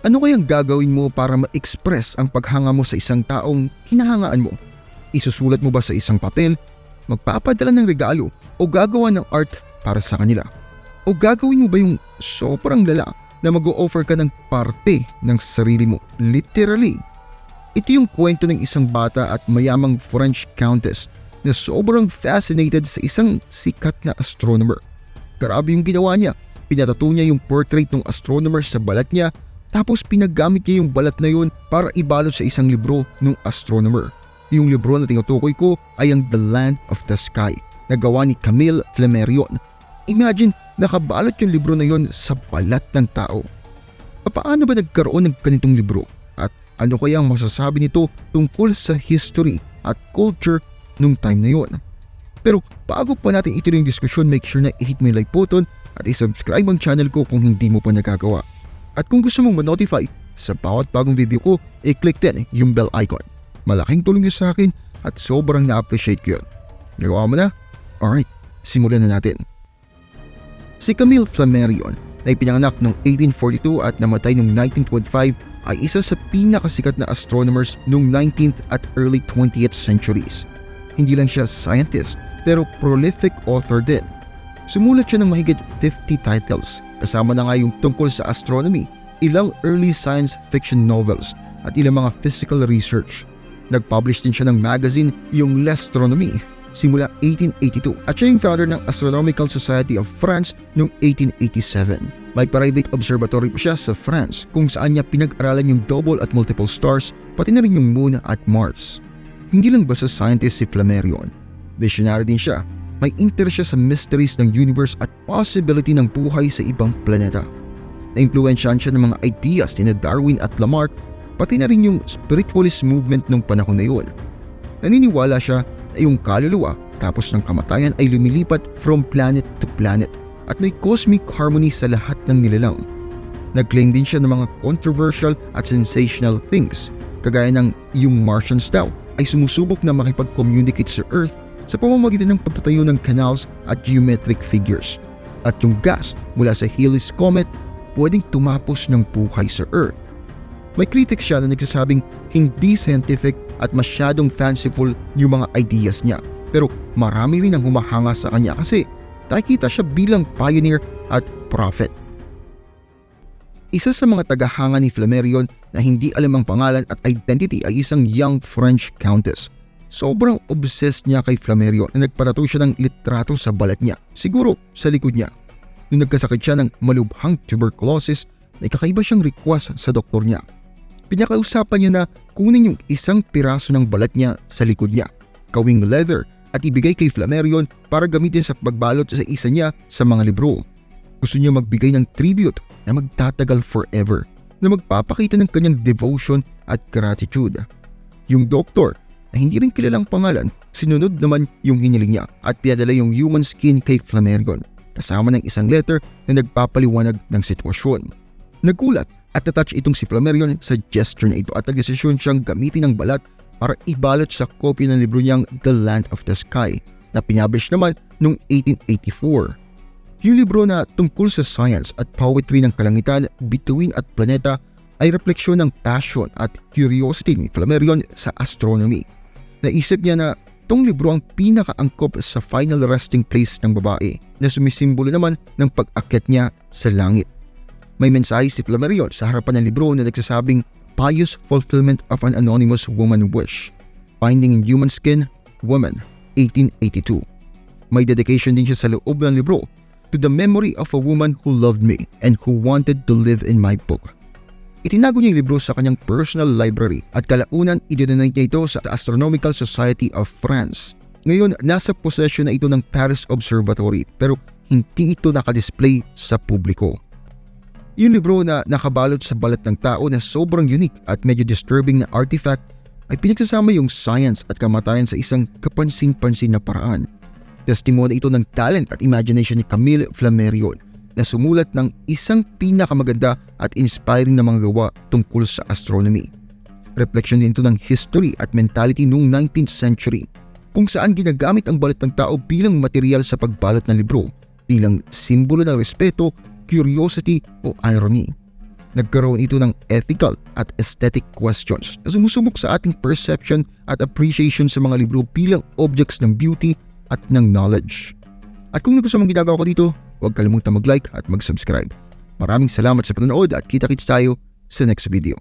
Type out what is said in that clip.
Ano kayang gagawin mo para ma-express ang paghanga mo sa isang taong hinahangaan mo? Isusulat mo ba sa isang papel? Magpapadala ng regalo? O gagawa ng art para sa kanila? O gagawin mo ba yung sobrang lala na mag-o-offer ka ng parte ng sarili mo? Literally. Ito yung kwento ng isang bata at mayamang French countess na sobrang fascinated sa isang sikat na astronomer. Grabe yung ginawa niya. Pinatato niya yung portrait ng astronomer sa balat niya tapos pinagamit niya yung balat na yun para ibalot sa isang libro ng astronomer. Yung libro na tinutukoy ko ay ang The Land of the Sky na gawa ni Camille Flammarion. Imagine, nakabalot yung libro na yon sa balat ng tao. Paano ba nagkaroon ng ganitong libro? At ano kaya ang masasabi nito tungkol sa history at culture nung time na yon? Pero bago pa natin ituloy yung diskusyon, make sure na i-hit mo yung like button at i-subscribe ang channel ko kung hindi mo pa nagagawa. At kung gusto mong ma-notify sa bawat bagong video ko, i-click din yung bell icon. Malaking tulong yun sa akin at sobrang na-appreciate ko yun. Nagawa mo na? Alright, simulan na natin. Si Camille Flammarion na ipinanganak noong 1842 at namatay noong 1925 ay isa sa pinakasikat na astronomers noong 19th at early 20th centuries. Hindi lang siya scientist pero prolific author din. Sumulat siya ng mahigit 50 titles kasama na nga yung tungkol sa astronomy, ilang early science fiction novels at ilang mga physical research. Nag-publish din siya ng magazine yung L'Astronomie simula 1882 at siya yung founder ng Astronomical Society of France noong 1887. May private observatory pa siya sa France kung saan niya pinag-aralan yung double at multiple stars pati na rin yung moon at Mars. Hindi lang basta scientist si Flammarion, visionary din siya. May interest siya sa mysteries ng universe at possibility ng buhay sa ibang planeta. Na-influensyahan siya ng mga ideas ni Darwin at Lamarck pati na rin yung spiritualist movement nung panahon na yun. Naniniwala siya na yung kaluluwa tapos ng kamatayan ay lumilipat from planet to planet at may cosmic harmony sa lahat ng nilalang. Nag-claim din siya ng mga controversial at sensational things kagaya ng yung Martians daw ay sumusubok na makipag-communicate sa Earth sa pamamagitan ng pagtatayo ng canals at geometric figures. At yung gas mula sa Halley's Comet pwedeng tumapos ng buhay sa Earth. May critics siya na nagsasabing hindi scientific at masyadong fanciful yung mga ideas niya. Pero marami rin ang humahanga sa kanya kasi nakikita siya bilang pioneer at prophet. Isa sa mga tagahanga ni Flammarion na hindi alam ang pangalan at identity ay isang young French countess. Sobrang obsessed niya kay Flammarion na nagpatato siya ng litrato sa balat niya, siguro sa likod niya. Nung nagkasakit siya ng malubhang tuberculosis, may kakaiba siyang request sa doktor niya. Pinakausapan niya na kunin yung isang piraso ng balat niya sa likod niya, kawing leather at ibigay kay Flammarion para gamitin sa pagbalot sa isa niya sa mga libro. Gusto niya magbigay ng tribute na magtatagal forever na magpapakita ng kanyang devotion at gratitude. Yung doktor na hindi rin kilalang pangalan, sinunod naman yung hiniling niya at pinadala yung human skin kay Flammarion kasama ng isang letter na nagpapaliwanag ng sitwasyon. Nagulat at natouch itong si Flammarion sa gesture na ito at nagdesisyon siyang gamitin ang balat para ibalot sa kopya ng libro niyang The Land of the Sky na pinablish naman noong 1884. Yung libro na tungkol sa science at poetry ng kalangitan, bituin at planeta ay refleksyon ng passion at curiosity ni Flammarion sa astronomy. Naisip niya na itong libro ang pinakaangkop sa final resting place ng babae na sumisimbolo naman ng pag-akyat niya sa langit. May mensahe si Flammarion sa harapan ng libro na nagsasabing pious fulfillment of an anonymous woman wish. Finding in Human Skin, Woman, 1882. May dedication din siya sa loob ng libro to the memory of a woman who loved me and who wanted to live in my book. Itinago niya yung libro sa kanyang personal library at kalaunan idinonate niya ito sa Astronomical Society of France. Ngayon, nasa possession na ito ng Paris Observatory pero hindi ito nakadisplay sa publiko. Yung libro na nakabalot sa balat ng tao na sobrang unique at medyo disturbing na artifact ay pinagsasama yung science at kamatayan sa isang kapansin-pansin na paraan. Testimony ito ng talent at imagination ni Camille Flammarion na sumulat ng isang pinakamaganda at inspiring na mga gawa tungkol sa astronomy. Refleksyon din ito ng history at mentality noong 19th century kung saan ginagamit ang balat ng tao bilang material sa pagbalot ng libro, bilang simbolo ng respeto, curiosity o irony. Nagkaroon ito ng ethical at aesthetic questions na sumusubok sa ating perception at appreciation sa mga libro bilang objects ng beauty at ng knowledge. At kung nagustuhan mong ginagawa ko dito, Huwag kalimutan mag-like at mag-subscribe. Maraming salamat sa panonood at kita-kits tayo sa next video.